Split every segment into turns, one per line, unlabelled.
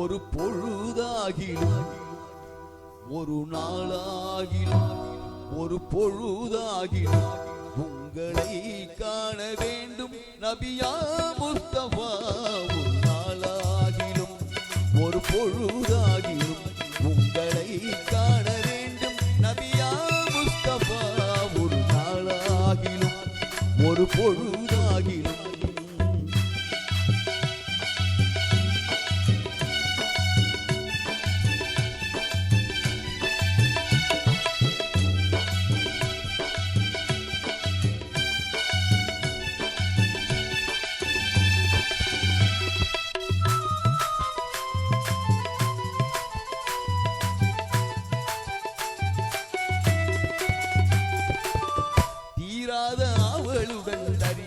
ஒரு பொழுதாகிலும் ஒரு நாளாகிலும் ஒரு பொழுதாகிலும் உங்களை காண வேண்டும். நபியா முஸ்தபா ஒரு நாளாகிலும் ஒரு பொழுதாகிலும் உங்களை காண வேண்டும். நபியா முஸ்தபா ஒரு நாளாகிலும் ஒரு பொழுதாகிலும்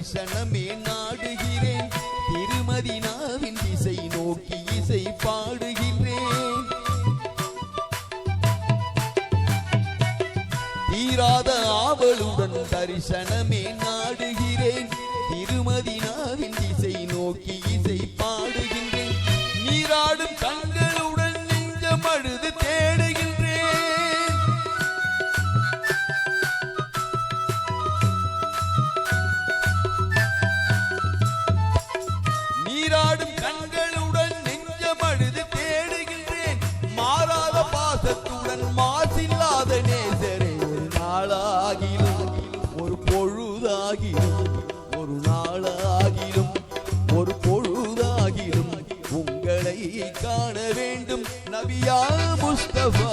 தரிசனமே நாடுகிறேன். திருமதினாவின் திசை நோக்கி இசை பாடுகிறேன். தீராத ஆவலுடன் தரிசனமே நாடுகிறேன். திருமதினாவின் திசை நோக்கி இசை பாடுகின்றேன். நீராடும் கண்களுடன் நெஞ்சம் அழுது தேடுகிறேன். வேண்டும். நபியா முஸ்தபா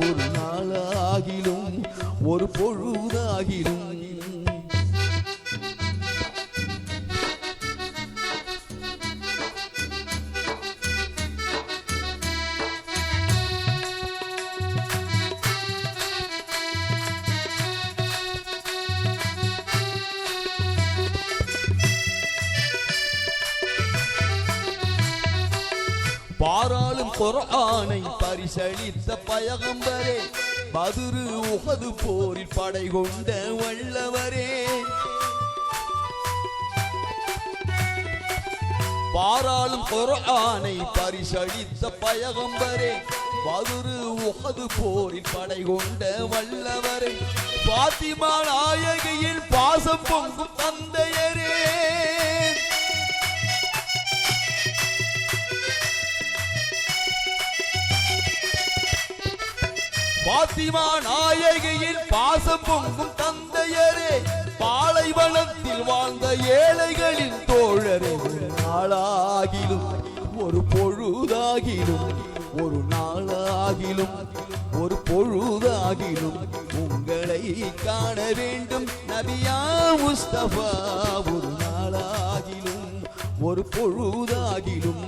ஒரு நாளாகிலும் ஒரு பொழுதாகிலும் பாராளும் குர்ஆனை பரிசளித்த பயகம்பரே பதுரு உகது போரில் படை கொண்ட வல்லவரே. பாராளும் குர்ஆனை பரிசளித்த பயகம்பரே பதுரு உகது போரில் படை கொண்ட வல்லவரே. பாத்திமா நாயகியில் பாசம் பொங்கும் தந்தையரே. பாத்திமா நாயகியின் பாசம் பொங்கும் தந்தையரே பாலைவனத்தில் வாழ்ந்த ஏழைகளின் தோழரே ஒரு நாளாகிலும் ஒரு பொழுதாகிலும் ஒரு நாளாகிலும் ஒரு பொழுதாகிலும் உங்களை காண வேண்டும். நபியா முஸ்தபா ஒரு நாளாகிலும் ஒரு பொழுதாகிலும்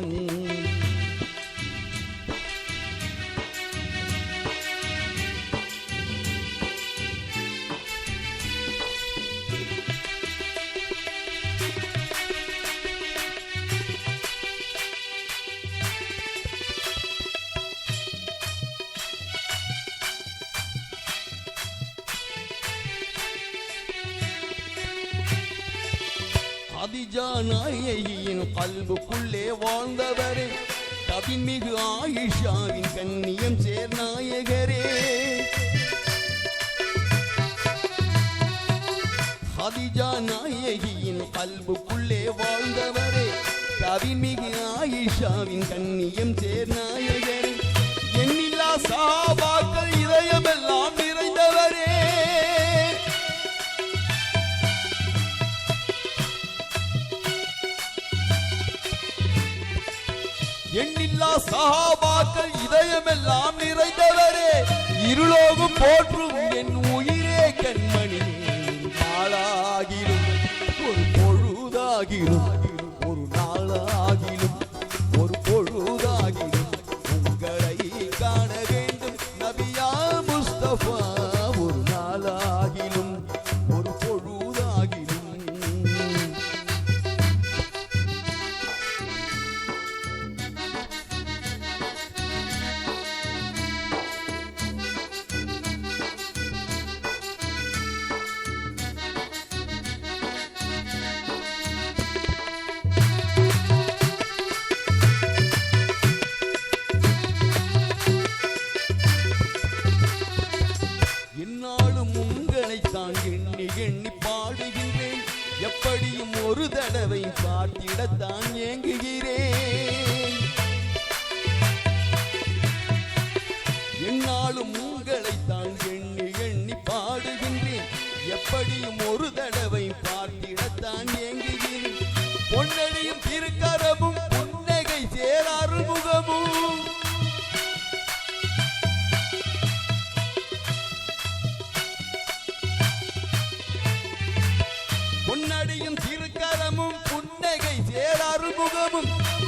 ஹதிஜா நாயகியின் கல்புக்குள்ளே வாழ்ந்தவரே. கவின் மிகு ஆயிஷாவின் கண்ணியம் சேர் நாயகரே. ஹதிஜா நாயகியின் கல்புக்குள்ளே வாழ்ந்தவரே. கவின் மிகு ஆயிஷாவின் கண்ணியம் சேர் நாயகரே. எண்ணில்லா சாபாக்கள் இதயமெல்லாம் எண்ணில்லா சகாபாக்கள் இதயமெல்லாம் நிறைந்தவரே. இருளோகும் போற்றும் என் உயிரே கண்மணி. நாளாகிலும் ஒரு பொழுதாகிலும் ஒரு நாளாகிலும் ஒரு பொழுதாகிலும் உங்களை காண வேண்டும். நபியா முஸ்தபா. எப்படியும் ஒரு தடவை பார்த்திடத்தான் ஏங்குகிறேன். என்னாலும் Gabo Gabo.